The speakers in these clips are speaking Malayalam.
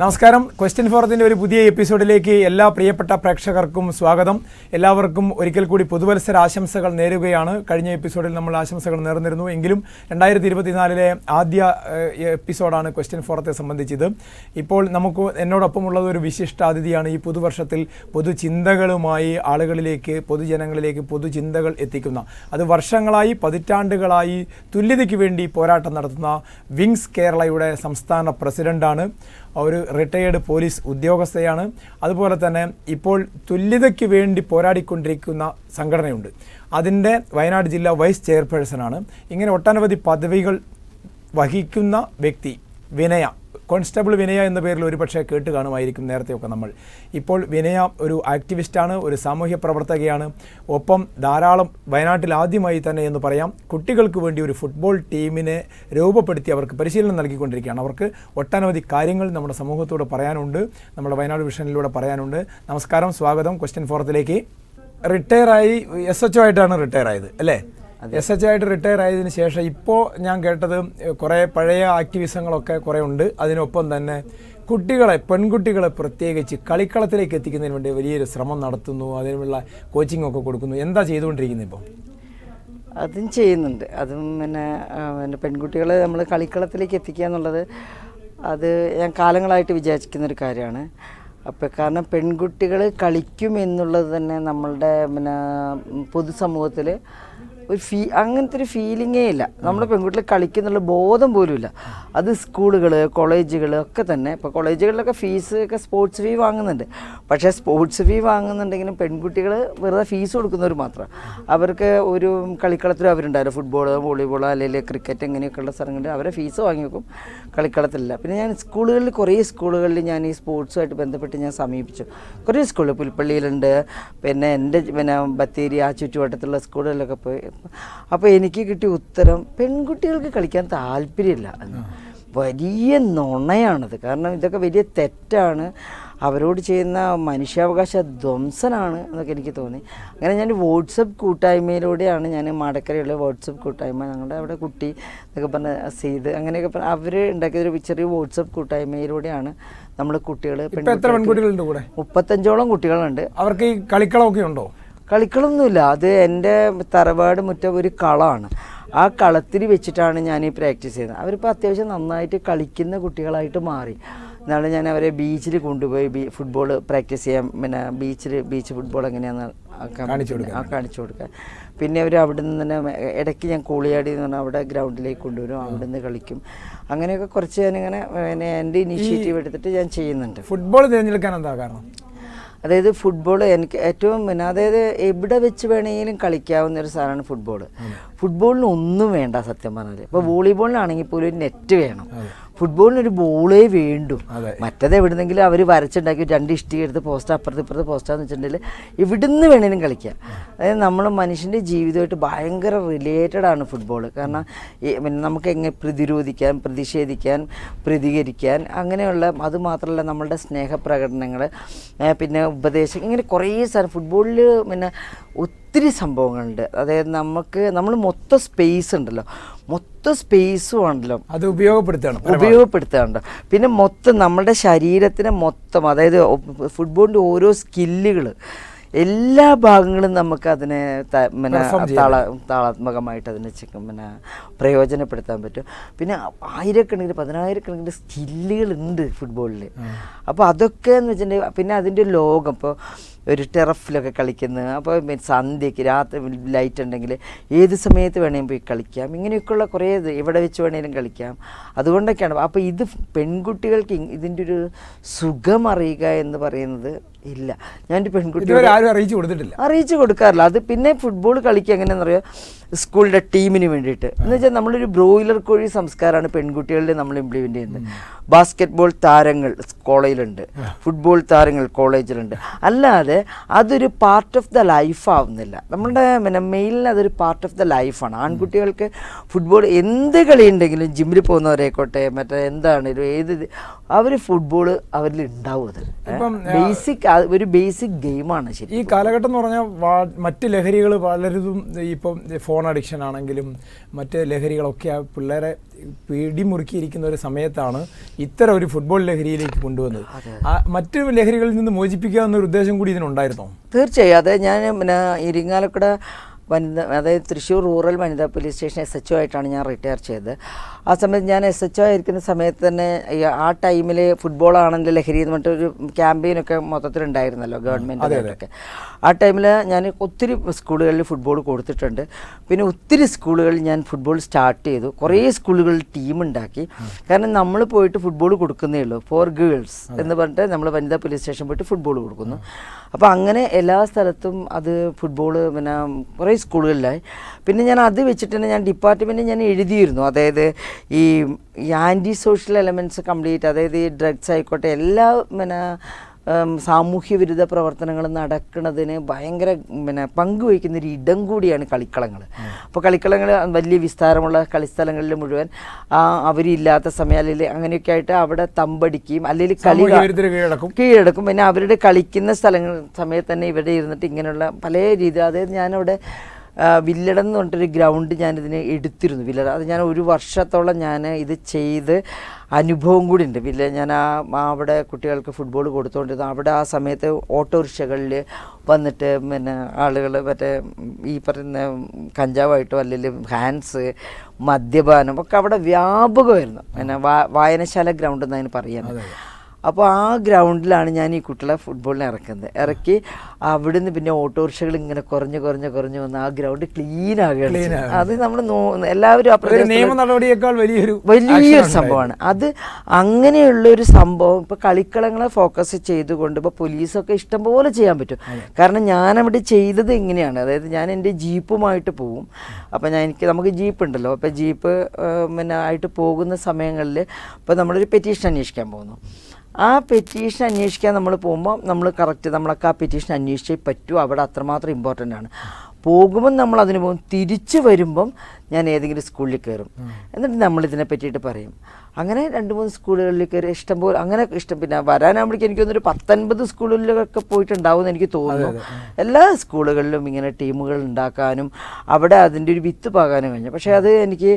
നമസ്കാരം. ക്വസ്റ്റ്യൻ ഫോറത്തിന്റെ ഒരു പുതിയ എപ്പിസോഡിലേക്ക് എല്ലാ പ്രിയപ്പെട്ട പ്രേക്ഷകർക്കും സ്വാഗതം. എല്ലാവർക്കും ഒരിക്കൽ കൂടി പുതുവത്സര ആശംസകൾ നേരുകയാണ്. കഴിഞ്ഞ എപ്പിസോഡിൽ നമ്മൾ ആശംസകൾ നേർന്നിരുന്നു. എങ്കിലും രണ്ടായിരത്തി ഇരുപത്തിനാലിലെ ആദ്യ എപ്പിസോഡാണ് ക്വസ്റ്റ്യൻ ഫോറത്തെ സംബന്ധിച്ചത്. ഇപ്പോൾ നമുക്ക് എന്നോടൊപ്പമുള്ളത് ഒരു വിശിഷ്ട അതിഥിയാണ് ഈ പുതുവർഷത്തിൽ പൊതുചിന്തകളുമായി ആളുകളിലേക്ക് പൊതുജനങ്ങളിലേക്ക് പൊതുചിന്തകൾ എത്തിക്കുന്ന അത് വർഷങ്ങളായി പതിറ്റാണ്ടുകളായി തുല്യതയ്ക്ക് വേണ്ടി പോരാട്ടം നടത്തുന്ന വിങ്സ് കേരളയുടെ സംസ്ഥാന പ്രസിഡന്റാണ്. ഒരു റിട്ടയേർഡ് പോലീസ് ഉദ്യോഗസ്ഥയാണ്. അതുപോലെ തന്നെ ഇപ്പോൾ തുല്യതയ്ക്ക് വേണ്ടി പോരാടിക്കൊണ്ടിരിക്കുന്ന സംഘടനയുണ്ട്. അതിന്റെ വയനാട് ജില്ലാ വൈസ് ചെയർപേഴ്സണാണ് ഇങ്ങനെ ഒട്ടനവധി പദവികൾ വഹിക്കുന്ന വ്യക്തി വിനയ. കോൺസ്റ്റബിൾ വിനയ എന്ന പേരിൽ ഒരുപക്ഷെ കേട്ട് കാണുമായിരിക്കും നേരത്തെയൊക്കെ നമ്മൾ. ഇപ്പോൾ വിനയ ഒരു ആക്ടിവിസ്റ്റാണ് ഒരു സാമൂഹ്യ പ്രവർത്തകയാണ്. ഒപ്പം ധാരാളം വയനാട്ടിൽ ആദ്യമായി തന്നെ എന്ന് പറയാം കുട്ടികൾക്ക് വേണ്ടി ഒരു ഫുട്ബോൾ ടീമിനെ രൂപപ്പെടുത്തി അവർക്ക് പരിശീലനം നൽകിക്കൊണ്ടിരിക്കുകയാണ്. അവർക്ക് ഒട്ടനവധി കാര്യങ്ങൾ നമ്മുടെ സമൂഹത്തോട് പറയാനുണ്ട് നമ്മുടെ വയനാട് വിഷനിലൂടെ പറയാനുണ്ട്. നമസ്കാരം സ്വാഗതം. ക്വസ്റ്റ്യൻ ഫോറത്തിലേക്ക്. റിട്ടയറായി എസ് എച്ച് ആയിട്ടാണ് റിട്ടയർ ആയത് അല്ലേ? എസ് എച്ച് ആയിട്ട് റിട്ടയർ ആയതിനു ശേഷം ഇപ്പോൾ ഞാൻ കേട്ടത് കുറേ പഴയ ആക്ടിവിസങ്ങളൊക്കെ കുറേ ഉണ്ട്. അതിനൊപ്പം തന്നെ കുട്ടികളെ പെൺകുട്ടികളെ പ്രത്യേകിച്ച് കളിക്കളത്തിലേക്ക് എത്തിക്കുന്നതിന് വേണ്ടി വലിയൊരു ശ്രമം നടത്തുന്നു. അതിനുള്ള കോച്ചിങ് ഒക്കെ കൊടുക്കുന്നു. എന്താ ചെയ്തുകൊണ്ടിരിക്കുന്നത് ഇപ്പോൾ അതും ചെയ്യുന്നുണ്ട്. അതും പിന്നെ പിന്നെ പെൺകുട്ടികളെ നമ്മൾ കളിക്കളത്തിലേക്ക് എത്തിക്കുക എന്നുള്ളത് അത് ഞാൻ കാലങ്ങളായിട്ട് വിചാരിക്കുന്നൊരു കാര്യമാണ്. അപ്പോൾ കാരണം പെൺകുട്ടികൾ കളിക്കും എന്നുള്ളത് തന്നെ നമ്മളുടെ പിന്നെ പൊതുസമൂഹത്തിൽ ഒരു ഫീ അങ്ങനത്തെ ഒരു ഫീലിങ്ങേ ഇല്ല. നമ്മുടെ പെൺകുട്ടികൾ കളിക്കുന്നുള്ള ബോധം പോലും ഇല്ല. അത് സ്കൂളുകൾ കോളേജുകൾ ഒക്കെ തന്നെ. ഇപ്പോൾ കോളേജുകളിലൊക്കെ ഫീസ് ഒക്കെ സ്പോർട്സ് ഫീ വാങ്ങുന്നുണ്ട്. പക്ഷേ സ്പോർട്സ് ഫീ വാങ്ങുന്നുണ്ടെങ്കിലും പെൺകുട്ടികൾ വെറുതെ ഫീസ് കൊടുക്കുന്നവർ മാത്രം. അവർക്ക് ഒരു കളിക്കളത്തിലും അവരുണ്ടാവില്ല. ഫുട്ബോൾ വോളിബോൾ അല്ലെങ്കിൽ ക്രിക്കറ്റ് ഇങ്ങനെയൊക്കെയുള്ള സ്ഥലങ്ങളിൽ അവരെ ഫീസ് വാങ്ങി വെക്കും. കളിക്കളത്തിലില്ല. പിന്നെ ഞാൻ സ്കൂളുകളിൽ കുറേ സ്കൂളുകളിൽ ഞാൻ ഈ സ്പോർട്സുമായിട്ട് ബന്ധപ്പെട്ട് ഞാൻ സമീപിച്ചു. കുറേ സ്കൂളിൽ പുൽപ്പള്ളിയിലുണ്ട്. പിന്നെ എന്റെ പിന്നെ ബത്തേരി ആ ചുറ്റുവട്ടത്തുള്ള സ്കൂളുകളിലൊക്കെ പോയി അപ്പോൾ എനിക്ക് കിട്ടിയ ഉത്തരം പെൺകുട്ടികൾക്ക് കളിക്കാൻ താല്പര്യമില്ല. വലിയ നുണയാണത്. കാരണം ഇതൊക്കെ വലിയ തെറ്റാണ്. അവരോട് ചെയ്യുന്ന മനുഷ്യാവകാശ ധ്വംസനാണ് എന്നൊക്കെ എനിക്ക് തോന്നി. അങ്ങനെ ഞാൻ വാട്സപ്പ് കൂട്ടായ്മയിലൂടെയാണ് ഞാൻ മാടക്കരയുള്ള വാട്സപ്പ് കൂട്ടായ്മ ഞങ്ങളുടെ അവിടെ കുട്ടി എന്നൊക്കെ പറഞ്ഞ സെയ്ത് അങ്ങനെയൊക്കെ പറഞ്ഞ അവർ ഉണ്ടാക്കിയൊരു ചെറിയ വാട്സപ്പ് കൂട്ടായ്മയിലൂടെയാണ് നമ്മൾ കുട്ടികൾ പെൺകുട്ടികളുണ്ട് കൂടെ? മുപ്പത്തഞ്ചോളം കുട്ടികളുണ്ട്. അവർക്ക് ഈ കളിക്കളമൊക്കെ ഉണ്ടോ? കളിക്കളമൊന്നുമില്ല അത് എന്റെ തറവാട് മുറ്റം ഒരു കളമാണ് ആ കളത്തിൽ വെച്ചിട്ടാണ് ഞാൻ ഈ പ്രാക്ടീസ് ചെയ്യുന്നത് അവരിപ്പോൾ അത്യാവശ്യം നന്നായിട്ട് കളിക്കുന്ന കുട്ടികളായിട്ട് മാറി. എന്നാണ് ഞാൻ അവരെ ബീച്ചിൽ കൊണ്ടുപോയി ബീ ഫുട്ബോൾ പ്രാക്ടീസ് ചെയ്യാം പിന്നെ ബീച്ചിൽ ബീച്ച് ഫുട്ബോൾ എങ്ങനെയാണെന്ന്. ആ കാണിച്ചു കൊടുക്കുക പിന്നെ അവർ അവിടെ നിന്ന് തന്നെ ഇടയ്ക്ക് ഞാൻ കൂളിയാടി എന്ന് പറഞ്ഞാൽ അവിടെ ഗ്രൗണ്ടിലേക്ക് കൊണ്ടുവരും. അവിടെ നിന്ന് കളിക്കും. അങ്ങനെയൊക്കെ കുറച്ച് ഞാനിങ്ങനെ പിന്നെ എന്റെ ഇനീഷ്യേറ്റീവ് എടുത്തിട്ട് ഞാൻ ചെയ്യുന്നുണ്ട്. ഫുട്ബോൾ തിരഞ്ഞെടുക്കാൻ എന്താ കാരണം? അതായത് ഫുട്ബോൾ എനിക്ക് ഏറ്റവും പിന്നെ അതായത് എവിടെ വെച്ച് വേണമെങ്കിലും കളിക്കാവുന്ന ഒരു സാധനമാണ് ഫുട്ബോൾ ഫുട്ബോളിന് ഒന്നും വേണ്ട സത്യം പറഞ്ഞാൽ ഇപ്പോൾ വോളിബോളിനാണെങ്കിൽ പോലും ഒരു നെറ്റ് വേണം. ഫുട്ബോളിന് ഒരു ബോളേ വേണ്ടു. മറ്റത് എവിടുന്നെങ്കിലും അവർ വരച്ചുണ്ടാക്കി രണ്ട് ഇഷ്ടിക എടുത്ത് പോസ്റ്റ് അപ്പുറത്ത് ഇപ്പുറത്ത് പോസ്റ്റാന്ന് വെച്ചിട്ടുണ്ടെങ്കിൽ ഇവിടുന്ന് വേണേലും കളിക്കാം. അതായത് നമ്മൾ മനുഷ്യന്റെ ജീവിതമായിട്ട് ഭയങ്കര റിലേറ്റഡ് ആണ് ഫുട്ബോൾ കാരണം പിന്നെ നമുക്ക് എങ്ങനെ പ്രതിരോധിക്കാൻ പ്രതിഷേധിക്കാൻ പ്രതികരിക്കാൻ അങ്ങനെയുള്ള അതുമാത്രമല്ല നമ്മളുടെ സ്നേഹപ്രകടനങ്ങൾ പിന്നെ ഉപദേശം ഇങ്ങനെ കുറേ സാധനം. ഫുട്ബോളിൽ പിന്നെ ഒത്തിരി സംഭവങ്ങളുണ്ട്. അതായത് നമുക്ക് നമ്മൾ മൊത്തം സ്പേസ് ഉണ്ടല്ലോ. മൊത്തം സ്പേസും ഉണ്ടല്ലോ. അത് ഉപയോഗപ്പെടുത്തണം ഉപയോഗപ്പെടുത്താറുണ്ട് പിന്നെ മൊത്തം നമ്മുടെ ശരീരത്തിന് മൊത്തം അതായത് ഫുട്ബോളിന്റെ ഓരോ സ്കില്ലുകൾ എല്ലാ ഭാഗങ്ങളും നമുക്ക് അതിനെ പിന്നെ താള താളാത്മകമായിട്ട് അതിനെ പിന്നെ പ്രയോജനപ്പെടുത്താൻ പറ്റും. പിന്നെ ആയിരക്കണക്കിന് പതിനായിരക്കണക്കിന് സ്കില്ലുകളുണ്ട് ഫുട്ബോളിൽ അപ്പോൾ അതൊക്കെ എന്ന് വെച്ചിട്ടുണ്ടെങ്കിൽ പിന്നെ അതിന്റെ ലോകം. ഇപ്പോൾ ഒരു ടെറഫിലൊക്കെ കളിക്കുന്നത് അപ്പോൾ സന്ധ്യയ്ക്ക് രാത്രി ലൈറ്റ് ഉണ്ടെങ്കിൽ ഏത് സമയത്ത് വേണമെങ്കിലും പോയി കളിക്കാം. ഇങ്ങനെയൊക്കെയുള്ള കുറേ ഇത് എവിടെ വെച്ച് വേണേലും കളിക്കാം. അതുകൊണ്ടൊക്കെയാണ്. അപ്പോൾ ഇത് പെൺകുട്ടികൾക്ക് ഇതിന്റെ ഒരു സുഖമറിയുക എന്ന് പറയുന്നത് ഇല്ല. ഞാൻ ഒരു പെൺകുട്ടി ആരും അറിയിച്ചു കൊടുത്തിട്ടില്ല. അറിയിച്ചു കൊടുക്കാറില്ല. അത് പിന്നെ ഫുട്ബോൾ കളിക്കുക എങ്ങനെയാണെന്ന് അറിയാം സ്കൂളിന്റെ ടീമിന് വേണ്ടിയിട്ട്. എന്ന് വെച്ചാൽ നമ്മളൊരു ബ്രോയിലർ കോഴി സംസ്കാരമാണ് പെൺകുട്ടികളിൽ നമ്മൾ ഇംപ്ലിമെന്റ് ചെയ്യുന്നത്. ബാസ്ക്കറ്റ് ബോൾ താരങ്ങൾ കോളേജിലുണ്ട്. ഫുട്ബോൾ താരങ്ങൾ കോളേജിലുണ്ട്. അല്ലാതെ അതൊരു പാർട്ട് ഓഫ് ദ ലൈഫ് ആവുന്നില്ല. നമ്മളുടെ പിന്നെ മെയിലിന് അതൊരു പാർട്ട് ഓഫ് ദ ലൈഫാണ് ആൺകുട്ടികൾക്ക് ഫുട്ബോൾ എന്ത് കളിയുണ്ടെങ്കിലും ജിമ്മിൽ പോകുന്നവരായിക്കോട്ടെ മറ്റേ എന്താണെങ്കിലും ഏത് അവർ ഫുട്ബോൾ അവരിൽ ഉണ്ടാവും അത്. ഇപ്പം, ബേസിക് ഒരു ബേസിക് ഗെയിമാണ് ശരി ഈ കാലഘട്ടം എന്ന് പറഞ്ഞാൽ മറ്റ് ലഹരികൾ പലരും ഇപ്പം ഫോൺ അഡിക്ഷൻ ആണെങ്കിലും മറ്റ് ലഹരികളൊക്കെ ആ പിള്ളേരെ പിടിമുറുക്കിയിരിക്കുന്ന ഒരു സമയത്താണ് ഇത്തരം ഒരു ഫുട്ബോൾ ലഹരിയിലേക്ക് കൊണ്ടുവന്നത്. മറ്റു മറ്റ് ലഹരികളിൽ നിന്ന് മോചിപ്പിക്കുക എന്നൊരു ഉദ്ദേശം കൂടി ഇതിനുണ്ടായിരുന്നോ? തീർച്ചയായും. അതെ ഞാൻ പിന്നെ ഇരിങ്ങാലക്കുട വനിത അതായത് തൃശ്ശൂർ റൂറൽ വനിതാ police station S H O ആയിട്ടാണ് ഞാൻ റിട്ടയർ ചെയ്തത്. ആ സമയത്ത് ഞാൻ എസ് എച്ച് ഒ ആയിരിക്കുന്ന സമയത്ത് തന്നെ ആ ടൈമിൽ ഫുട്ബോൾ ആണെങ്കിൽ ലഹരി എന്ന് പറഞ്ഞിട്ടൊരു ക്യാമ്പയിനൊക്കെ മൊത്തത്തിലുണ്ടായിരുന്നല്ലോ ഗവൺമെന്റ് ആ ടൈമിൽ ഞാൻ ഒത്തിരി സ്കൂളുകളിൽ ഫുട്ബോൾ കൊടുത്തിട്ടുണ്ട്. പിന്നെ ഒത്തിരി സ്കൂളുകളിൽ ഞാൻ ഫുട്ബോൾ സ്റ്റാർട്ട് ചെയ്തു. കുറേ സ്കൂളുകളിൽ ടീം ഉണ്ടാക്കി. കാരണം നമ്മൾ പോയിട്ട് ഫുട്ബോൾ കൊടുക്കുന്നേ ഉള്ളൂ. ഫോർ ഗേൾസ് എന്ന് പറഞ്ഞിട്ട് നമ്മൾ വനിതാ പോലീസ് സ്റ്റേഷൻ പോയിട്ട് ഫുട്ബോൾ കൊടുക്കുന്നു. അപ്പോൾ അങ്ങനെ എല്ലാ സ്ഥലത്തും അത് ഫുട്ബോൾ പിന്നെ കുറേ സ്കൂളുകളിലായി. പിന്നെ ഞാൻ അത് വെച്ചിട്ട് തന്നെ ഞാൻ ഡിപ്പാർട്ട്മെന്റ് ഞാൻ എഴുതിയിരുന്നു. അതായത് ഈ ഈ ആന്റി സോഷ്യൽ എലമെന്റ്സ് കംപ്ലീറ്റ് അതായത് ഈ ഡ്രഗ്സ് ആയിക്കോട്ടെ എല്ലാ പിന്നെ സാമൂഹ്യ വിരുദ്ധ പ്രവർത്തനങ്ങൾ നടക്കുന്നതിന് ഭയങ്കര പിന്നെ പങ്കുവയ്ക്കുന്ന ഒരു ഇടം കൂടിയാണ് കളിക്കളങ്ങൾ. അപ്പോൾ കളിക്കളങ്ങൾ വലിയ വിസ്താരമുള്ള കളിസ്ഥലങ്ങളിൽ മുഴുവൻ ആ, അവരില്ലാത്ത സമയം അല്ലെങ്കിൽ അങ്ങനെയൊക്കെ ആയിട്ട് അവിടെ തമ്പടിക്കുകയും അല്ലെങ്കിൽ കളി കീഴടക്കും. കീഴടക്കും. പിന്നെ അവരുടെ കളിക്കുന്ന സ്ഥലങ്ങൾ സമയത്ത് തന്നെ ഇവിടെ ഇരുന്നിട്ട് ഇങ്ങനെയുള്ള പല രീതി അതായത് ഞാനവിടെ വില്ലടം എന്ന് പറഞ്ഞിട്ടൊരു ഗ്രൗണ്ട് ഞാനിതിന് എടുത്തിരുന്നു. വില്ലട അത് ഞാൻ ഒരു വർഷത്തോളം ഞാൻ ഇത് ചെയ്ത് അനുഭവം കൂടി ഉണ്ട്. വില്ല ഞാൻ ആ അവിടെ കുട്ടികൾക്ക് ഫുട്ബോൾ കൊടുത്തുകൊണ്ടിരുന്നു അവിടെ ആ സമയത്ത് ഓട്ടോറിക്ഷകളിൽ വന്നിട്ട് പിന്നെ ആളുകൾ മറ്റേ ഈ പറയുന്ന കഞ്ചാവായിട്ടോ അല്ലെങ്കിൽ ഹാൻഡ്സ് മദ്യപാനം ഒക്കെ അവിടെ വ്യാപകമായിരുന്നു. പിന്നെ വായനശാല ഗ്രൗണ്ട് എന്നതിന് പറയുന്നത്. അപ്പോൾ ആ ഗ്രൗണ്ടിലാണ് ഞാൻ ഈ കുട്ടികളെ ഫുട്ബോളിന് ഇറക്കുന്നത്. ഇറക്കി അവിടുന്ന് പിന്നെ ഓട്ടോറിക്ഷകൾ ഇങ്ങനെ കുറഞ്ഞ് കുറഞ്ഞ് കുറഞ്ഞ് വന്ന് ആ ഗ്രൗണ്ട് ക്ലീൻ ആകുകയാണ് അത് നമ്മൾ എല്ലാവരും നിയമ നടപടിയേക്കാൾ വലിയൊരു വലിയൊരു സംഭവമാണ്. അത് അങ്ങനെയുള്ള ഒരു സംഭവം ഇപ്പോൾ കളിക്കളങ്ങളെ ഫോക്കസ് ചെയ്തുകൊണ്ട് ഇപ്പോൾ പോലീസൊക്കെ ഇഷ്ടംപോലെ ചെയ്യാൻ പറ്റും. കാരണം ഞാനവിടെ ചെയ്തത് ഇങ്ങനെയാണ്. അതായത് ഞാൻ എന്റെ ജീപ്പുമായിട്ട് പോവും. അപ്പോൾ ഞാൻ എനിക്ക് നമുക്ക് ജീപ്പ് ഉണ്ടല്ലോ. അപ്പോൾ ജീപ്പ് പിന്നെ ആയിട്ട് പോകുന്ന സമയങ്ങളിൽ ഇപ്പോൾ നമ്മളൊരു പെറ്റീഷൻ അന്വേഷിക്കാൻ പോകുന്നു. ആ പെറ്റീഷൻ അന്വേഷിക്കാൻ നമ്മൾ പോകുമ്പോൾ നമ്മൾ കറക്റ്റ് നമ്മളൊക്കെ ആ പെറ്റീഷൻ അന്വേഷിച്ചേ പറ്റൂ. അവിടെ അത്രമാത്രം ഇമ്പോർട്ടന്റ് ആണ്. പോകുമ്പം നമ്മൾ അതിന് പോകും. തിരിച്ചു വരുമ്പം ഞാൻ ഏതെങ്കിലും സ്കൂളിൽ കയറും. എന്നിട്ട് നമ്മൾ ഇതിനെ പറ്റിയിട്ട് പറയും. അങ്ങനെ രണ്ട് മൂന്ന് സ്കൂളുകളിൽ കയറി ഇഷ്ടംപോലെ അങ്ങനെ ഇഷ്ടം പിന്നെ വരാനാകുമ്പോഴേക്കും എനിക്ക് തോന്നുന്നു ഒരു പത്തൊൻപത് സ്കൂളുകളിലൊക്കെ പോയിട്ടുണ്ടാവും എന്ന് എനിക്ക് തോന്നുന്നു. എല്ലാ സ്കൂളുകളിലും ഇങ്ങനെ ടീമുകൾ ഉണ്ടാക്കാനും അവിടെ അതിന്റെ ഒരു വിത്ത് പാകാനും കഴിഞ്ഞു. പക്ഷേ അത് എനിക്ക്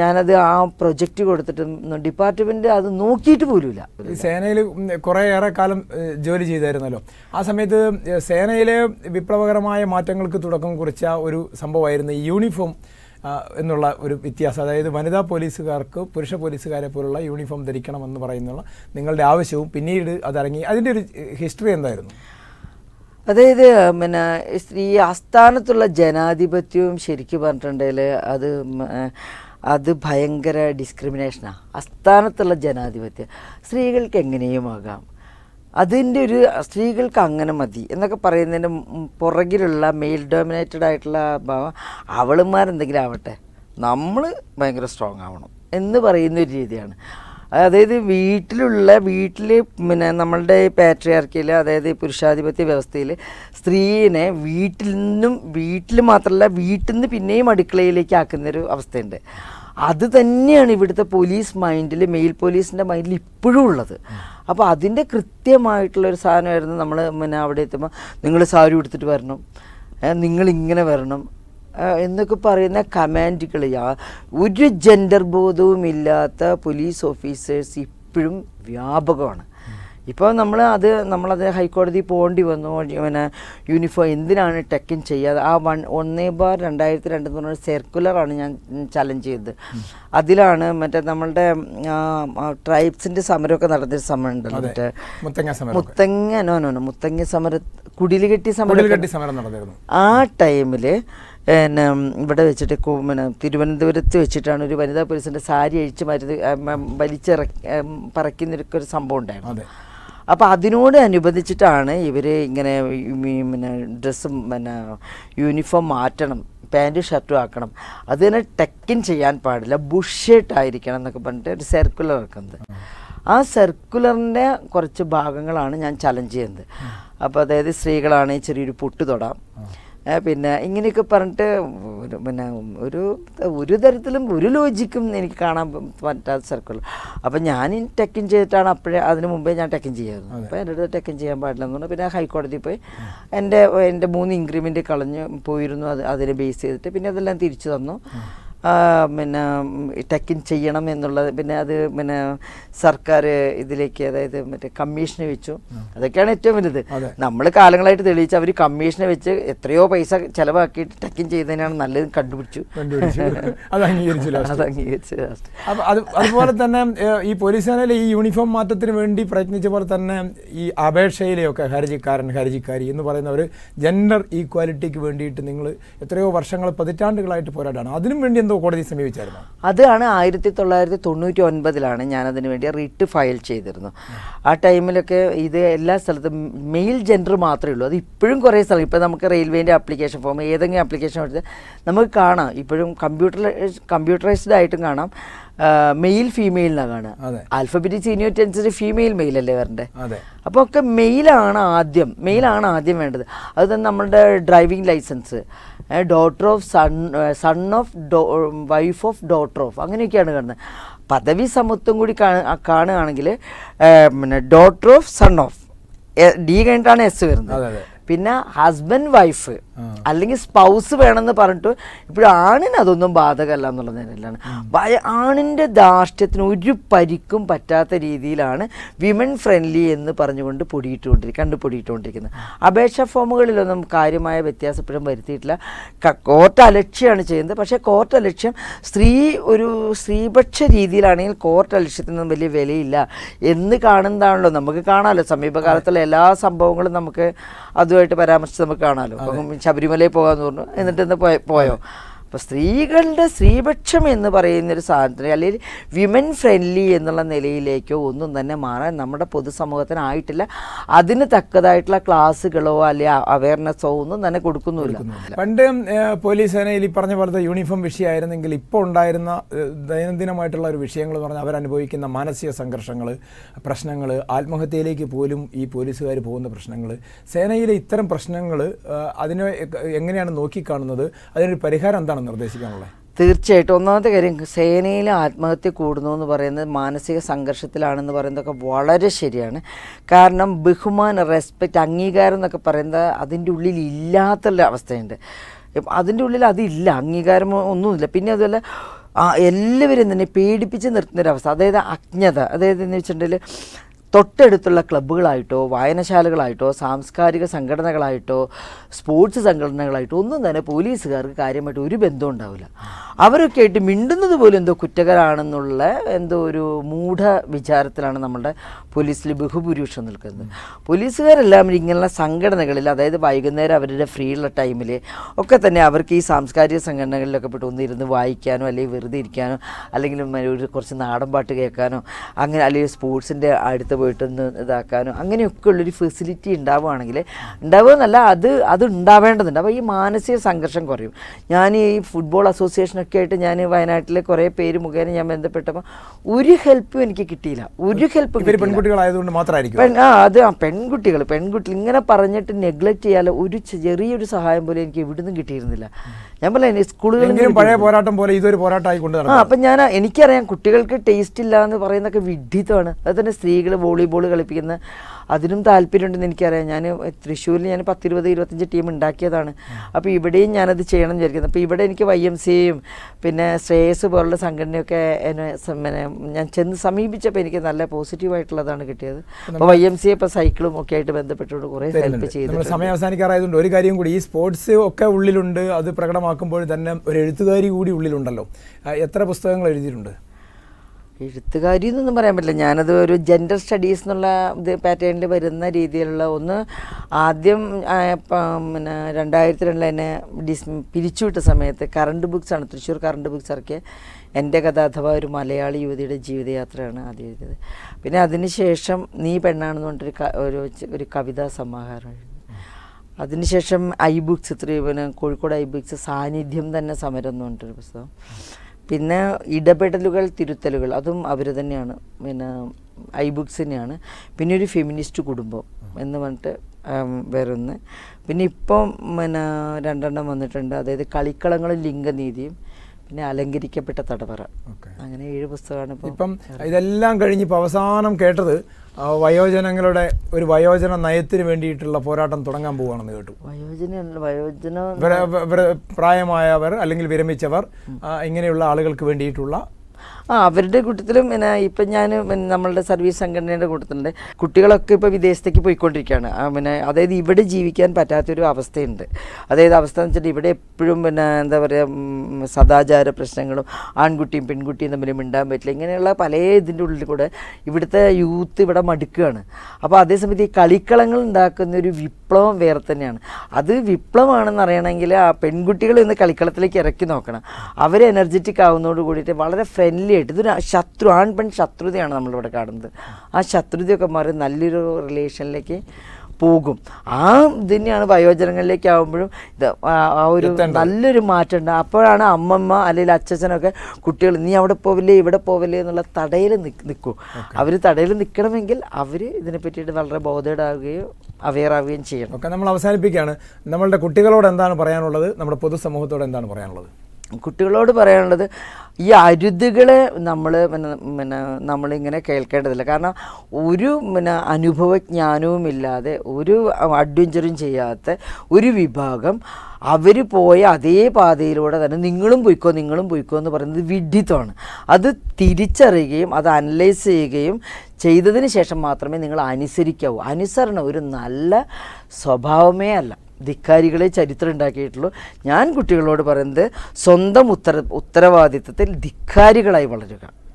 ഞാനത് ആ പ്രൊജക്റ്റ് കൊടുത്തിട്ട് ഡിപ്പാർട്ട്മെന്റ് അത് നോക്കിയിട്ട് പോലുമില്ല. സേനയിൽ കുറേയേറെ കാലം ജോലി ചെയ്തായിരുന്നല്ലോ. ആ സമയത്ത് സേനയിലെ വിപ്ലവകരമായ മാറ്റങ്ങൾക്ക് തുടക്കം കുറിച്ച ഒരു സംഭവമായിരുന്നു യൂണിഫോം എന്നുള്ള ഒരു വ്യത്യാസം. അതായത് വനിതാ പോലീസുകാർക്ക് പുരുഷ പോലീസുകാരെ പോലുള്ള യൂണിഫോം ധരിക്കണമെന്ന് പറയുന്നുള്ള നിങ്ങളുടെ ആവശ്യവും പിന്നീട് അതിറങ്ങി. അതിന്റെ ഒരു ഹിസ്റ്ററി എന്തായിരുന്നു? അതായത് പിന്നെ ഈ ആസ്ഥാനത്തുള്ള ജനാധിപത്യവും ശരിക്കും പറഞ്ഞിട്ടുണ്ടെങ്കിൽ അത് അത് ഭയങ്കര ഡിസ്ക്രിമിനേഷനാണ് ആസ്ഥാനത്തുള്ള ജനാധിപത്യം. സ്ത്രീകൾക്ക് എങ്ങനെയും ആകാം. അതിന്റെ ഒരു സ്ത്രീകൾക്ക് അങ്ങനെ മതി എന്നൊക്കെ പറയുന്നതിന്റെ ഉം പുറകിലുള്ള മെയിൽ ഡോമിനേറ്റഡ് ആയിട്ടുള്ള ഭാവം അവളുമാരെന്തെങ്കിലും ആവട്ടെ നമ്മൾ ഭയങ്കര സ്ട്രോങ് ആവണം എന്ന് പറയുന്ന ഒരു രീതിയാണ്. അതായത് വീട്ടിലുള്ള വീട്ടിൽ പിന്നെ നമ്മളുടെ പാട്രിയാർക്കിയിൽ അതായത് പുരുഷാധിപത്യ വ്യവസ്ഥയിൽ സ്ത്രീനെ വീട്ടിൽ നിന്നും വീട്ടിൽ മാത്രമല്ല വീട്ടിൽ നിന്ന് പിന്നെയും അടുക്കളയിലേക്ക് ആക്കുന്നൊരു അവസ്ഥയുണ്ട്. അത് തന്നെയാണ് ഇവിടുത്തെ പോലീസ് മൈൻഡിൽ മെയിൽ പോലീസിന്റെ മൈൻഡിൽ ഇപ്പോഴും ഉള്ളത്. അപ്പോൾ അതിന്റെ കൃത്യമായിട്ടുള്ളൊരു സാധനമായിരുന്നു നമ്മൾ പിന്നെ അവിടെ എത്തുമ്പോൾ നിങ്ങൾ സാരി ഉടുത്തിട്ട് വരണം. നിങ്ങൾ ഇങ്ങനെ വരണം. എന്നൊക്കെ പറയുന്ന കമാൻഡുകൾ ഒരു ജെൻഡർ ബോധവും ഇല്ലാത്ത പോലീസ് ഓഫീസേഴ്സ് ഇപ്പോഴും വ്യാപകമാണ്. ഇപ്പോൾ നമ്മൾ അത് നമ്മളത് ഹൈക്കോടതി പോകേണ്ടി വന്നു. പിന്നെ യൂണിഫോം എന്തിനാണ് ടെക്കിൻ ചെയ്യാതെ? ആ വൺ ഒന്നേ ബാർ രണ്ടായിരത്തി രണ്ട് എന്ന് പറഞ്ഞ സർക്കുലറാണ് ഞാൻ ചലഞ്ച് ചെയ്തത്. അതിലാണ് മറ്റേ നമ്മളുടെ ട്രൈബ്സിന്റെ സമരമൊക്കെ നടന്നൊരു സമരം ഉണ്ടല്ലോ മറ്റേ മുത്തങ്ങ നോ നോ മുത്തങ്ങ സമര കുടിലുകെട്ടി സമരം കെട്ടി സമരം നടന്നിരുന്നു. ആ ടൈമിൽ പിന്നെ ഇവിടെ വെച്ചിട്ട് പിന്നെ തിരുവനന്തപുരത്ത് വെച്ചിട്ടാണ് ഒരു വനിതാ പോലീസിന്റെ സാരി അഴിച്ച് മരുന്ന് വലിച്ചിറക്കി പറക്കുന്നൊരു ഒരു സംഭവം ഉണ്ടായിരുന്നു. അപ്പോൾ അതിനോട് അനുബന്ധിച്ചിട്ടാണ് ഇവർ ഇങ്ങനെ പിന്നെ ഡ്രസ്സും പിന്നെ യൂണിഫോം മാറ്റണം പാന്റും ഷർട്ടും ആക്കണം. അത് തന്നെ ടെക്കിൻ ചെയ്യാൻ പാടില്ല ബുഷേട്ടായിരിക്കണം എന്നൊക്കെ പറഞ്ഞിട്ട് ഒരു സർക്കുലർ ഇറക്കുന്നത് ആ സർക്കുലറിന്റെ കുറച്ച് ഭാഗങ്ങളാണ് ഞാൻ ചലഞ്ച് ചെയ്യുന്നത്. അപ്പോൾ അതായത് സ്ത്രീകളാണെങ്കിൽ ചെറിയൊരു പൊട്ട് തൊടാം. പിന്നെ ഇങ്ങനെയൊക്കെ പറഞ്ഞിട്ട് പിന്നെ ഒരു ഒരു തരത്തിലും ഒരു ലോജിക്കും എനിക്ക് കാണാൻ പറ്റാത്ത സർക്കിൾ അപ്പം ഞാൻ ടെക്കിൻ ചെയ്തിട്ടാണ് അപ്പോഴേ അതിന് മുമ്പേ ഞാൻ ടെക്കിൻ ചെയ്യായിരുന്നു അപ്പോൾ എന്റെ അടുത്ത് ടെക്കിൻ ചെയ്യാൻ പാടില്ല എന്ന് പറഞ്ഞു. പിന്നെ ഹൈക്കോടതി പോയി എന്റെ എന്റെ മൂന്ന് ഇൻക്രിമെന്റ് കളഞ്ഞ് പോയിരുന്നു. അത് അതിനെ ബേസ് ചെയ്തിട്ട് പിന്നെ അതെല്ലാം തിരിച്ചു തന്നു. പിന്നെ ടെക്കിൻ ചെയ്യണം എന്നുള്ളത്. പിന്നെ അത് പിന്നെ സർക്കാർ ഇതിലേക്ക് അതായത് മറ്റേ കമ്മീഷന് വെച്ചു. അതൊക്കെയാണ് ഏറ്റവും വലുത്. നമ്മൾ കാലങ്ങളായിട്ട് തെളിയിച്ച് അവർ കമ്മീഷനെ വെച്ച് എത്രയോ പൈസ ചിലവാക്കിയിട്ട് ടെക്കിൻ ചെയ്തതിനാണ് നല്ലത് കണ്ടുപിടിച്ചു. അത് അംഗീകരിച്ചു അതുപോലെ തന്നെ ഈ പോലീസ് സേനയിലെ ഈ യൂണിഫോം മാറ്റത്തിന് വേണ്ടി പ്രയത്നിച്ച പോലെ തന്നെ ഈ അപേക്ഷയിലെയൊക്കെ ഹർജിക്കാരൻ ഹർജിക്കാരി എന്ന് പറയുന്ന ഒരു ജെൻഡർ ഈക്വാലിറ്റിക്ക് വേണ്ടിയിട്ട് നിങ്ങൾ എത്രയോ വർഷങ്ങൾ പതിറ്റാണ്ടുകളായിട്ട് പോരാടാണ്. അതിനും വേണ്ടി എന്തോ കോടതി സമീപിച്ചായിരുന്നു? അതാണ് ആയിരത്തി തൊള്ളായിരത്തി തൊണ്ണൂറ്റി ഒൻപതിലാണ് ഞാൻ അതിന് വേണ്ടി റിട്ട് ഫയൽ ചെയ്തിരുന്നു ആ ടൈമിലൊക്കെ ഇത് എല്ലാ സ്ഥലത്തും മെയിൽ ജെൻഡർ മാത്രമേ ഉള്ളൂ. അത് ഇപ്പോഴും കുറേ സ്ഥലം ഇപ്പോൾ നമുക്ക് റെയിൽവേന്റെ ആപ്ലിക്കേഷൻ ഫോം ഏതെങ്കിലും ആപ്ലിക്കേഷൻ എടുത്ത് നമുക്ക് കാണാം. ഇപ്പോഴും കമ്പ്യൂട്ടർ കമ്പ്യൂട്ടറൈസ്ഡ് ആയിട്ടും കാണാം. മെയിൽ ഫീമെയിലിനാണ് കാണുക. അതെ. ആൽഫബറ്റിക് സീനിയർ ടെൻസിൽ ഫീമെയിൽ മെയിൽ അല്ലേ വരണ്ടേ അപ്പോൾ ഒക്കെ മെയിലാണ് ആദ്യം മെയിലാണ് ആദ്യം വേണ്ടത്. അത് തന്നെ നമ്മളുടെ driving licence. Daughter of son son of wife of daughter of അങ്ങനെയൊക്കെയാണ് കാണുന്നത്. പദവി സമത്വം കൂടി കാണു- കാണുകയാണെങ്കിൽ പിന്നെ daughter of son of D കഴിഞ്ഞിട്ടാണ് എസ് വരുന്നത്. പിന്നെ ഹസ്ബൻഡ് വൈഫ് അല്ലെങ്കിൽ സ്പൗസ് വേണമെന്ന് പറഞ്ഞിട്ട് ഇപ്പോഴും ആണിന് അതൊന്നും ബാധകമല്ല എന്നുള്ള നിലയിലാണ് ആണിന്റെ ധാർഷ്ട്യത്തിന് ഒരു പരിക്കും പറ്റാത്ത രീതിയിലാണ് വിമൻ ഫ്രണ്ട്ലി എന്ന് പറഞ്ഞുകൊണ്ട് പൊടിയിട്ടുകൊണ്ടിരിക്കുക കണ്ട് പൊടിയിട്ടുകൊണ്ടിരിക്കുന്നത് അപേക്ഷാ ഫോമുകളിലൊന്നും കാര്യമായ വ്യത്യാസപ്പെടും വരുത്തിയിട്ടില്ല. കോർട്ട് അലക്ഷ്യമാണ് ചെയ്യുന്നത്. പക്ഷേ കോർട്ട് അലക്ഷ്യം സ്ത്രീ ഒരു സ്ത്രീപക്ഷ രീതിയിലാണെങ്കിൽ കോർട്ട് അലക്ഷ്യത്തിനൊന്നും വലിയ വിലയില്ല. എന്ന് കാണുന്നതാണല്ലോ. നമുക്ക് കാണാമല്ലോ. സമീപകാലത്തുള്ള എല്ലാ സംഭവങ്ങളും നമുക്ക് അതുമായിട്ട് പരാമർശിച്ച് നമുക്ക് കാണാമല്ലോ അപ്പം ശബരിമലയിൽ പോകാമെന്ന് പറഞ്ഞു. എന്നിട്ട് ഇന്ന് പോയോ? അപ്പോൾ സ്ത്രീകളുടെ സ്ത്രീപക്ഷം എന്ന് പറയുന്ന ഒരു സാധനത്തിന് അല്ലെങ്കിൽ വിമൻ ഫ്രണ്ട്ലി എന്നുള്ള നിലയിലേക്കോ ഒന്നും തന്നെ മാറാൻ നമ്മുടെ പൊതുസമൂഹത്തിനായിട്ടില്ല അതിന് തക്കതായിട്ടുള്ള ക്ലാസ്സുകളോ അല്ലെങ്കിൽ അവയർനെസ്സോ ഒന്നും തന്നെ കൊടുക്കുന്നില്ല പണ്ട് പോലീസ് സേനയിൽ ഈ പറഞ്ഞ പോലത്തെ യൂണിഫോം വിഷയമായിരുന്നെങ്കിൽ ഇപ്പോൾ ഉണ്ടായിരുന്ന ദൈനംദിനമായിട്ടുള്ള ഒരു വിഷയങ്ങൾ എന്ന് പറഞ്ഞാൽ അവരനുഭവിക്കുന്ന മാനസിക സംഘർഷങ്ങൾ പ്രശ്നങ്ങൾ ആത്മഹത്യയിലേക്ക് പോലും ഈ പോലീസുകാർ പോകുന്ന പ്രശ്നങ്ങൾ സേനയിലെ ഇത്തരം പ്രശ്നങ്ങൾ അതിനെ എങ്ങനെയാണ് നോക്കിക്കാണുന്നത്? അതിനൊരു പരിഹാരം എന്താണ്? നിർദ്ദേശിക്കാനുള്ളത് തീർച്ചയായിട്ടും. ഒന്നാമത്തെ കാര്യം സേനയിൽ ആത്മഹത്യ കൂടുന്നു എന്ന് പറയുന്നത് മാനസിക സംഘർഷത്തിലാണെന്ന് പറയുന്നതൊക്കെ വളരെ ശരിയാണ്. കാരണം ബഹുമാനം റെസ്പെക്റ്റ് അംഗീകാരം എന്നൊക്കെ പറയുന്നത് അതിന്റെ ഉള്ളിൽ ഇല്ലാത്തൊരു അവസ്ഥയുണ്ട്. അതിന്റെ ഉള്ളിൽ അതില്ല അംഗീകാരം ഒന്നുമില്ല. പിന്നെ അതുപോലെ എല്ലാവരും തന്നെ പേടിപ്പിച്ച് നിർത്തുന്നൊരവസ്ഥ അതായത് അജ്ഞത. അതായത് എന്ന് വെച്ചിട്ടുണ്ടെങ്കിൽ തൊട്ടടുത്തുള്ള ക്ലബ്ബുകളായിട്ടോ വായനശാലകളായിട്ടോ സാംസ്കാരിക സംഘടനകളായിട്ടോ സ്പോർട്സ് സംഘടനകളായിട്ടോ ഒന്നും തന്നെ പോലീസുകാർക്ക് കാര്യമായിട്ട് ഒരു ബന്ധവും ഉണ്ടാവില്ല. അവരൊക്കെ ആയിട്ട് മിണ്ടുന്നത് പോലും എന്തോ കുറ്റകരാണെന്നുള്ള എന്തോ ഒരു മൂഢ വിചാരത്തിലാണ് നമ്മുടെ പോലീസിൽ ബഹുഭൂരിപക്ഷം നിൽക്കുന്നത്. പോലീസുകാരെല്ലാം ഇങ്ങനെയുള്ള സംഘടനകളിൽ അതായത് വൈകുന്നേരം അവരുടെ ഫ്രീ ഉള്ള ടൈമിൽ ഒക്കെ തന്നെ അവർക്ക് ഈ സാംസ്കാരിക സംഘടനകളിലൊക്കെ പെട്ട് ഒന്നിരുന്ന് വായിക്കാനോ അല്ലെങ്കിൽ വെറുതെ ഇരിക്കാനോ അല്ലെങ്കിൽ ഒരു കുറച്ച് നാടൻ പാട്ട് കേൾക്കാനോ അങ്ങനെ അല്ലെങ്കിൽ സ്പോർട്സിന്റെ അടുത്ത് പോയിട്ടൊന്ന് ഇതാക്കാനും അങ്ങനെയൊക്കെ ഉള്ളൊരു ഫെസിലിറ്റി ഉണ്ടാവുകയാണെങ്കിൽ ഉണ്ടാവുകയെന്നല്ല അത് അത് ഉണ്ടാവേണ്ടതുണ്ട്. അപ്പോൾ ഈ മാനസിക സംഘർഷം കുറയും. ഞാൻ ഈ ഫുട്ബോൾ അസോസിയേഷനൊക്കെ ആയിട്ട് ഞാൻ വയനാട്ടിലെ കുറേ പേര് മുഖേന ഞാൻ ബന്ധപ്പെട്ടപ്പോൾ ഒരു ഹെൽപ്പും എനിക്ക് കിട്ടിയില്ല. ഒരു ഹെൽപ്പ് പെൺകുട്ടികളായതുകൊണ്ട് മാത്രമായിരിക്കും. ആ അത് ആ പെൺകുട്ടികൾ പെൺകുട്ടി ഇങ്ങനെ പറഞ്ഞിട്ട് നെഗ്ലക്റ്റ് ചെയ്യാതെ ഒരു ചെറിയൊരു സഹായം പോലും എനിക്ക് എവിടുന്നും കിട്ടിയിരുന്നില്ല. ഞാൻ പറയാം സ്കൂളുകളിൽ പഴയ പോരാട്ടം പോലെ ഇതൊരു പോരാട്ടമായി കൊണ്ട് ആ അപ്പം ഞാൻ എനിക്കറിയാം കുട്ടികൾക്ക് ടേസ്റ്റ് ഇല്ല എന്ന് പറയുന്നൊക്കെ വിഡ്ഢിത്തമാണ് അതുപോലെ തന്നെ സ്ത്രീകൾ വോളിബോൾ കളിപ്പിക്കുന്ന അതിനും താല്പര്യമുണ്ടെന്ന് എനിക്കറിയാം. ഞാൻ തൃശ്ശൂരിൽ ഞാൻ പത്തിരുപത് ഇരുപത്തഞ്ച് ടീം ഉണ്ടാക്കിയതാണ്. അപ്പോൾ ഇവിടെയും ഞാനത് ചെയ്യണം എന്ന് വിചാരിക്കുന്നത് അപ്പോൾ ഇവിടെ എനിക്ക് വൈ എം സിയും പിന്നെ ശ്രേയസ് പോലുള്ള സംഘടനയൊക്കെ എന്നെ പിന്നെ ഞാൻ ചെന്ന് സമീപിച്ചപ്പോൾ എനിക്ക് നല്ല പോസിറ്റീവായിട്ടുള്ളതാണ് കിട്ടിയത്. അപ്പോൾ വൈ എം സി ഇപ്പോൾ സൈക്കിളും ഒക്കെ ആയിട്ട് ബന്ധപ്പെട്ടുകൊണ്ട് കുറേ ഹെൽപ്പ് ചെയ്തു സമയം അവസാനിക്കാറായതുകൊണ്ട് ഒരു കാര്യം കൂടി ഈ സ്പോർട്സ് ഒക്കെ ഉള്ളിലുണ്ട് അത് പ്രകടമാക്കുമ്പോൾ തന്നെ ഒരു എഴുത്തുകാരി കൂടി ഉള്ളിലുണ്ടല്ലോ. എത്ര പുസ്തകങ്ങൾ എഴുതിയിട്ടുണ്ട്? എഴുത്തുകാരി എന്നൊന്നും പറയാൻ പറ്റില്ല. ഞാനത് ഒരു ജെൻഡർ സ്റ്റഡീസ് എന്നുള്ള ഇത് പാറ്റേണിൽ വരുന്ന രീതിയിലുള്ള ഒന്ന് ആദ്യം പിന്നെ രണ്ടായിരത്തി രണ്ടിൽ എന്നെ ഡിസ് പിരിച്ചുവിട്ട സമയത്ത് കറണ്ട് ബുക്സാണ് തൃശ്ശൂർ കറണ്ട് ബുക്സ് ഇറക്കിയ എന്റെ കഥ അഥവാ ഒരു മലയാളി യുവതിയുടെ ജീവിതയാത്രയാണ് ആദ്യം എഴുതിയത്. പിന്നെ അതിനുശേഷം നീ പെണ്ണാണെന്ന് പറഞ്ഞിട്ടൊരു ഒരു ഒരു കവിതാ സമാഹാരം അതിനുശേഷം ഐ ബുക്സ് ഇത്രയും പിന്നെ കോഴിക്കോട് ഐ ബുക്സ് സാന്നിധ്യം തന്നെ സമരം എന്ന് പറഞ്ഞിട്ടൊരു പുസ്തകം. പിന്നെ ഇടപെടലുകൾ തിരുത്തലുകൾ അതും അവർ തന്നെയാണ്. പിന്നെ ഐ ബുക്സ് തന്നെയാണ്. പിന്നെ ഒരു ഫെമിനിസ്റ്റ് കുടുംബം എന്ന് പറഞ്ഞിട്ട് വേറൊന്ന്. പിന്നെ ഇപ്പം പിന്നെ രണ്ടെണ്ണം വന്നിട്ടുണ്ട്. അതായത് കളിക്കളങ്ങളും ലിംഗനീതിയും പിന്നെ അലങ്കരിക്കപ്പെട്ട തടവറ. അങ്ങനെ ഏഴ് പുസ്തകമാണ് ഇപ്പം ഇതെല്ലാം കഴിഞ്ഞ് ഇപ്പോൾ അവസാനം കേട്ടത് വയോജനങ്ങളുടെ ഒരു വയോജന നയത്തിന് വേണ്ടിയിട്ടുള്ള പോരാട്ടം തുടങ്ങാൻ പോവുകയാണെന്ന് കേട്ടു. വയോജന പ്രായമായവർ അല്ലെങ്കിൽ വിരമിച്ചവർ ഇങ്ങനെയുള്ള ആളുകൾക്ക് വേണ്ടിയിട്ടുള്ള ആ അവരുടെ കൂട്ടത്തിലും പിന്നെ ഇപ്പം ഞാൻ നമ്മളുടെ സർവീസ് സംഘടനയുടെ കൂട്ടത്തിലുണ്ട്. കുട്ടികളൊക്കെ ഇപ്പോൾ വിദേശത്തേക്ക് പോയിക്കൊണ്ടിരിക്കുകയാണ്. പിന്നെ അതായത് ഇവിടെ ജീവിക്കാൻ പറ്റാത്തൊരു അവസ്ഥയുണ്ട്. അതായത് അവസ്ഥ എന്ന് വെച്ചാൽ ഇവിടെ എപ്പോഴും പിന്നെ എന്താ പറയുക സദാചാര പ്രശ്നങ്ങളും ആൺകുട്ടിയും പെൺകുട്ടിയും തമ്മിൽ മിണ്ടാൻ പറ്റില്ല. ഇങ്ങനെയുള്ള പല ഇതിന്റെ ഉള്ളിൽ കൂടെ ഇവിടുത്തെ യൂത്ത് ഇവിടെ മടുക്കുകയാണ്. അപ്പോൾ അതേസമയത്ത് ഈ കളിക്കളങ്ങൾ ഉണ്ടാക്കുന്ന ഒരു വിപ്ലവം വേറെ തന്നെയാണ്. അത് വിപ്ലവമാണെന്ന് അറിയണമെങ്കിൽ ആ പെൺകുട്ടികൾ ഇന്ന് കളിക്കളത്തിലേക്ക് ഇറക്കി നോക്കണം. അവർ എനർജറ്റിക് ആവുന്നതോട് കൂടിയിട്ട് വളരെ ഫ്രണ്ട്ലി ആയിട്ട് ഇതൊരു ശത്രു ആൺ പെൺ ശത്രുതയാണ് നമ്മളിവിടെ കാണുന്നത്. ആ ശത്രുതയൊക്കെ മാറി നല്ലൊരു റിലേഷനിലേക്ക് പോകും. ആ ഇതിനെയാണ് വയോജനങ്ങളിലേക്ക് ആകുമ്പോഴും ഇത് ആ- ഒരു നല്ലൊരു മാറ്റം ഉണ്ട്. അപ്പോഴാണ് അമ്മമ്മ അല്ലെങ്കിൽ അച്ഛനൊക്കെ കുട്ടികൾ നീ അവിടെ പോവില്ലേ ഇവിടെ പോവില്ലേ എന്നുള്ള തടയിൽ നിൽക്കും അവർ തടയിൽ നിൽക്കണമെങ്കിൽ അവർ ഇതിനെ പറ്റിയിട്ട് വളരെ ബോധേഡാവുകയും അവെയർ ആവുകയും ചെയ്യണം. ഒക്കെ നമ്മൾ അവസാനിപ്പിക്കുകയാണ്. നമ്മളുടെ കുട്ടികളോട് എന്താണ് പറയാനുള്ളത്? നമ്മുടെ പൊതുസമൂഹത്തോട് എന്താണ് പറയാനുള്ളത്? കുട്ടികളോട് പറയാനുള്ളത് ഈ അരുതുകളെ നമ്മൾ പിന്നെ പിന്നെ നമ്മളിങ്ങനെ കേൾക്കേണ്ടതില്ല. കാരണം ഒരു പിന്നെ അനുഭവജ്ഞാനവും ഇല്ലാതെ ഒരു അഡ്വഞ്ചറും ചെയ്യാത്ത ഒരു വിഭാഗം അവർ പോയ അതേ പാതയിലൂടെ തന്നെ നിങ്ങളും പോയിക്കോ നിങ്ങളും പോയിക്കോ എന്ന് പറയുന്നത് വിഡ്ഢിത്തമാണ് അത് തിരിച്ചറിയുകയും അത് അനലൈസ് ചെയ്യുകയും ചെയ്തതിന് ശേഷം മാത്രമേ നിങ്ങൾ അനുസരിക്കാവൂ. അനുസരണം ഒരു നല്ല സ്വഭാവമേ അല്ല. ധിക്കാരികളെ ചരിത്രം ഉണ്ടാക്കിയിട്ടുള്ളൂ. ഞാൻ കുട്ടികളോട് പറയുന്നത് സ്വന്തം ഉത്തര ഉത്തരവാദിത്വത്തിൽ ധിക്കാരികളായി വളരുക.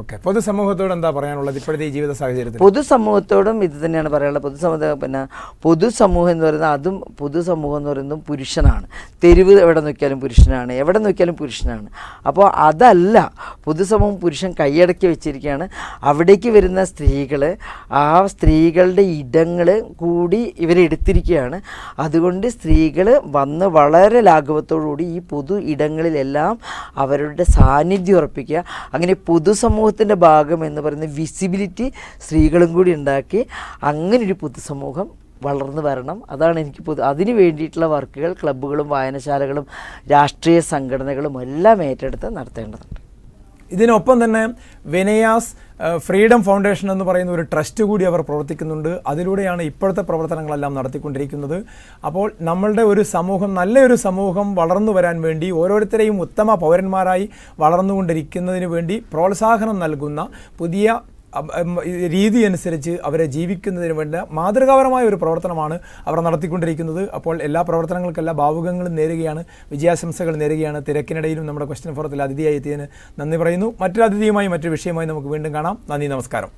ഓക്കെ. പൊതുസമൂഹത്തോട് എന്താ പറയാനുള്ളത് ഇപ്പോഴത്തെ ജീവിത സാഹചര്യത്തിൽ? പൊതുസമൂഹത്തോടും ഇത് തന്നെയാണ് പറയാനുള്ളത്. പൊതുസമൂഹം പിന്നെ പൊതുസമൂഹം എന്ന് പറയുന്നത് അതും പൊതുസമൂഹം എന്ന് പറയുന്നതും പുരുഷനാണ്. തെരുവ് എവിടെ നോക്കിയാലും പുരുഷനാണ്. എവിടെ നോക്കിയാലും പുരുഷനാണ്. അപ്പോൾ അതല്ല പൊതുസമൂഹം പുരുഷൻ കൈയടക്കി വെച്ചിരിക്കുകയാണ്. അവിടേക്ക് വരുന്ന സ്ത്രീകൾ ആ സ്ത്രീകളുടെ ഇടങ്ങൾ കൂടി ഇവരെടുത്തിരിക്കുകയാണ് അതുകൊണ്ട് സ്ത്രീകൾ വന്ന് വളരെ ലാഘവത്തോടുകൂടി ഈ പൊതു ഇടങ്ങളിലെല്ലാം അവരുടെ സാന്നിധ്യം ഉറപ്പിക്കുക. അങ്ങനെ പൊതുസമൂഹത്തിന്റെ ഭാഗം എന്ന് പറയുന്ന വിസിബിലിറ്റി സ്ത്രീകളും കൂടി ഉണ്ടാക്കി അങ്ങനെ ഒരു പൊതുസമൂഹം വളർന്നു വരണം. അതാണ് എനിക്ക് പൊതു അതിന് വേണ്ടിയിട്ടുള്ള വർക്കുകൾ ക്ലബ്ബുകളും വായനശാലകളും രാഷ്ട്രീയ സംഘടനകളും എല്ലാം ഏറ്റെടുത്ത് നടത്തേണ്ടതുണ്ട്. ഇതിനൊപ്പം തന്നെ വിനയാസ് ഫ്രീഡം ഫൗണ്ടേഷൻ എന്ന് പറയുന്ന ഒരു ട്രസ്റ്റ് കൂടി അവർ പ്രവർത്തിക്കുന്നുണ്ട്. അതിലൂടെയാണ് ഇപ്പോഴത്തെ പ്രവർത്തനങ്ങളെല്ലാം നടത്തിക്കൊണ്ടിരിക്കുന്നത്. അപ്പോൾ നമ്മളുടെ ഒരു സമൂഹം നല്ലൊരു സമൂഹം വളർന്നു വരാൻ വേണ്ടി ഓരോരുത്തരെയും ഉത്തമ പൗരന്മാരായി വളർന്നുകൊണ്ടിരിക്കുന്നതിന് വേണ്ടി പ്രോത്സാഹനം നൽകുന്ന പുതിയ രീതി അനുസരിച്ച് അവരെ ജീവിക്കുന്നതിന് വേണ്ട മാതൃകാപരമായ ഒരു പ്രവർത്തനമാണ് അവർ നടത്തിക്കൊണ്ടിരിക്കുന്നത്. അപ്പോൾ എല്ലാ പ്രവർത്തനങ്ങൾക്കെല്ലാ ഭാവുകങ്ങളും നേരുകയാണ് വിജയാശംസകൾ നേരുകയാണ്. തിരക്കിനിടയിലും നമ്മുടെ ക്വസ്റ്റ്യൻ ഫോറത്തിൽ അതിഥിയായി എത്തിയതിന് നന്ദി പറയുന്നു. മറ്റൊരു അതിഥിയുമായി മറ്റൊരു വിഷയമായി നമുക്ക് വീണ്ടും കാണാം. നന്ദി നമസ്കാരം.